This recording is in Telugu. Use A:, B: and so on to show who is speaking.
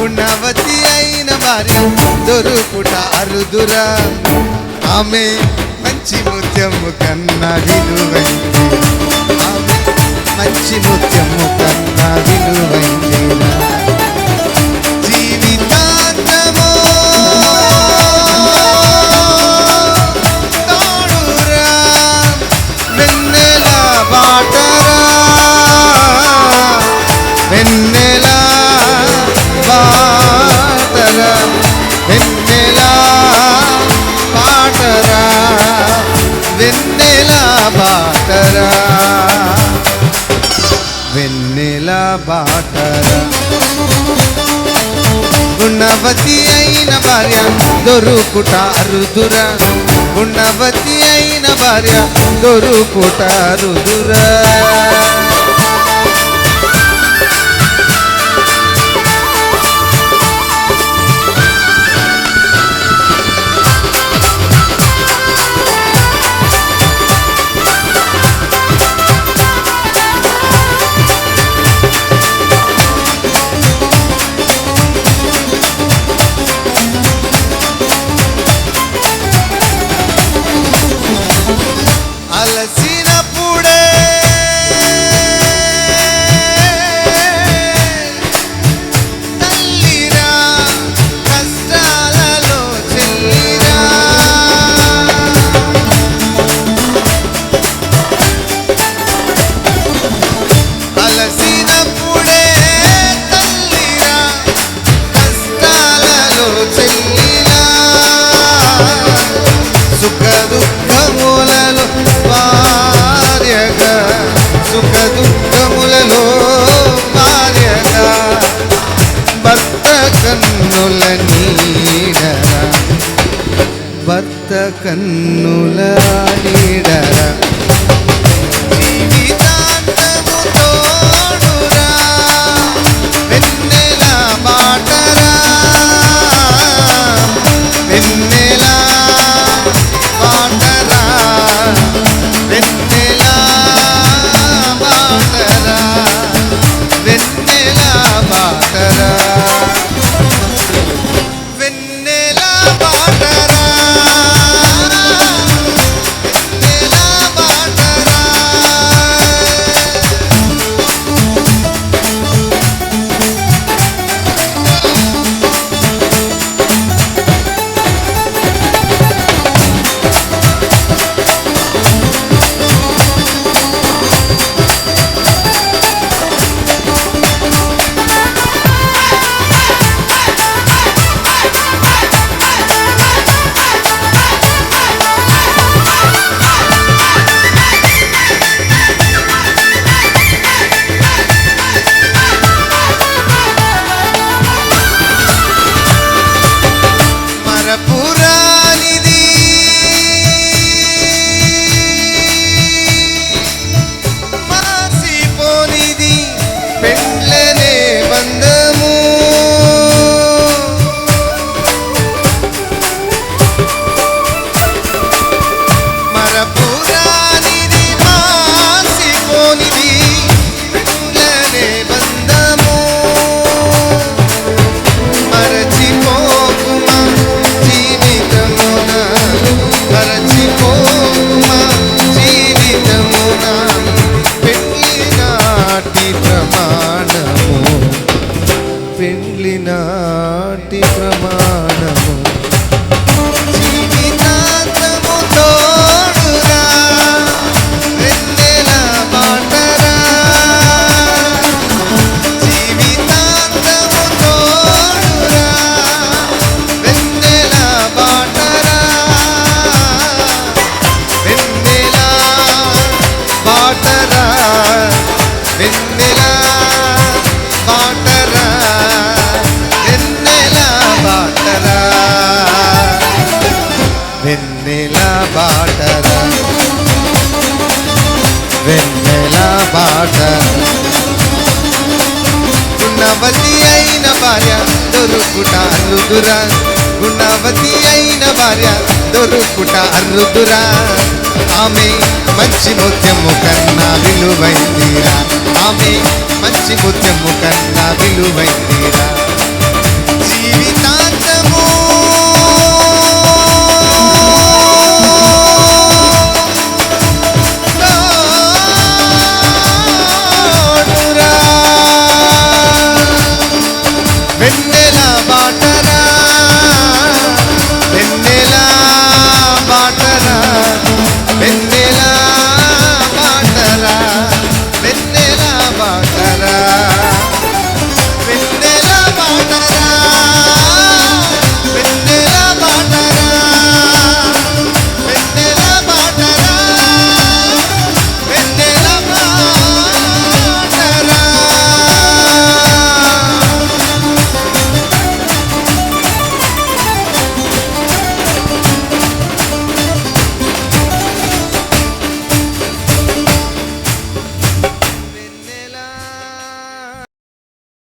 A: గుణవతి అయిన భార్య దొరుకుట అరుదురా. ఆమె మంచి ముత్యము కన్నా విలువైంది. ఆమె మంచి ముత్యము గుణవతి అయిన భార్య దొరుకుట అరుదురా గుణవతి అయిన భార్య దొరుకుట అరుదురా കന്നുലാലിടറ మాట గుణవతి అయిన భార్య దొరుకుట అరుదురా గుణవతి అయిన భార్య దొరుకుట అరుదురా ఆమె మంచి ముత్యము కన్నా విలువైందిరా. ఆమె మంచి ముత్యము కన్నా విలువైందిరా.